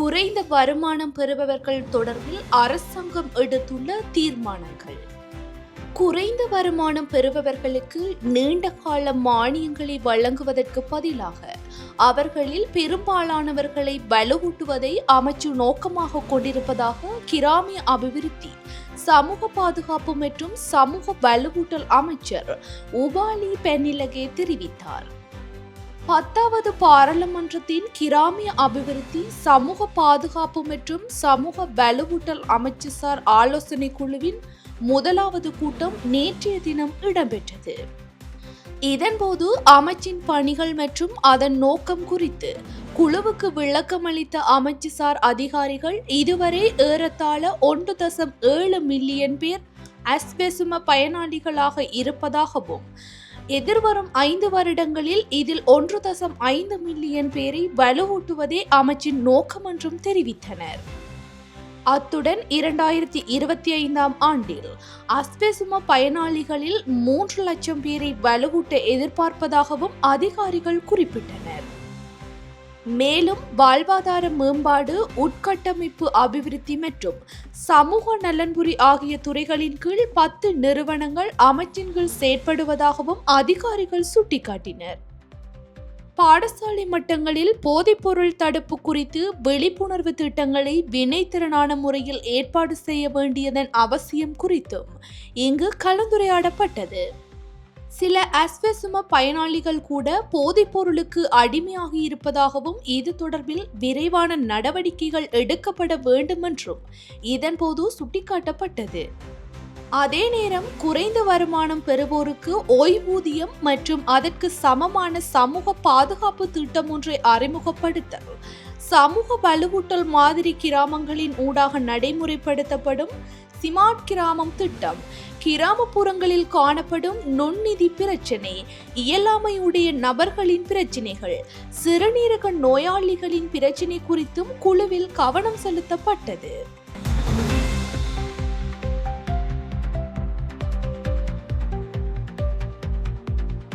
குறைந்த வருமானம் பெறுபவர்கள் தொடர்பில் அரசாங்கம் எடுத்துள்ள தீர்மானங்கள். குறைந்த வருமானம் பெறுபவர்களுக்கு நீண்ட கால மானியங்களை வழங்குவதற்கு பதிலாக அவர்களில் பெரும்பாலானவர்களை வலுவூட்டுவதை அமைச்சு நோக்கமாக கொண்டிருப்பதாக கிராமிய அபிவிருத்தி சமூக பாதுகாப்பு மற்றும் சமூக வலுவூட்டல் அமைச்சர் உபாலி பென்னிலகே தெரிவித்தார். பத்தாவது பாராளுமன்றத்தின் கிராமிய அபிவிருத்தி சமூக பாதுகாப்பு மற்றும் சமூக வலுவூட்டல் அமைச்சுசார் ஆலோசனை குழுவின் முதலாவது கூட்டம் நேற்றைய தினம் இடம்பெற்றது. இதன்போது அமைச்சின் பணிகள் மற்றும் அதன் நோக்கம் குறித்து குழுவுக்கு விளக்கமளித்த அமைச்சுசார் அதிகாரிகள் இதுவரை ஏறத்தாழ ஒன்று தசம் ஏழு மில்லியன் பேர் அஸ்பெசும பயனாளிகளாக இருப்பதாகவும் எதிர்வரும் ஐந்து வருடங்களில் இதில் ஒன்று தசம் ஐந்து மில்லியன் பேரை வலுவூட்டுவதே அமைச்சின் நோக்கம் என்றும் தெரிவித்தனர். அத்துடன் இரண்டாயிரத்தி இருபத்தி ஐந்தாம் ஆண்டில் அஸ்பெசும பயனாளிகளில் மூன்று லட்சம் பேரை வலுவூட்ட எதிர்பார்ப்பதாகவும் அதிகாரிகள் குறிப்பிட்டனர். மேலும் வாழ்வாதார மேம்பாடு உட்கட்டமைப்பு அபிவிருத்தி மற்றும் சமூக நலன்புரி ஆகிய துறைகளின் கீழ் பத்து நிறுவனங்கள் அமைச்சின் கீழ் செயற்படுவதாகவும் அதிகாரிகள் சுட்டிக்காட்டினர். பாடசாலை மட்டங்களில் போதைப்பொருள் தடுப்பு குறித்து விழிப்புணர்வு திட்டங்களை வினைத்திறனான முறையில் ஏற்பாடு செய்ய வேண்டியதன் அவசியம் குறித்தும் இங்கு கலந்துரையாடப்பட்டது. சில அஸ்வசும பயனாளிகள் கூட போதைப் பொருளுக்கு அடிமையாகி இருப்பதாகவும் இது தொடர்பில் விரைவான நடவடிக்கைகள் எடுக்கப்பட வேண்டும் என்றும் இதன்போது சுட்டிக்காட்டப்பட்டது. அதே நேரம் குறைந்த வருமானம் பெறுவோருக்கு ஓய்வூதியம் மற்றும் அதற்கு சமமான சமூக பாதுகாப்பு திட்டம் ஒன்றை அறிமுகப்படுத்த சமூக வலுவூட்டல் மாதிரி கிராமங்களின் ஊடாக நடைமுறைப்படுத்தப்படும் சிமார்ட் கிராமம் திட்டம். கிராமப்புறங்களில் காணப்படும் நுண்ணிதி பிரச்சினை இயலாமையுடைய நபர்களின் பிரச்சினைகள் சிறுநீரக நோயாளிகளின் பிரச்சினை குறித்தும் குழுவில் கவனம் செலுத்தப்பட்டது.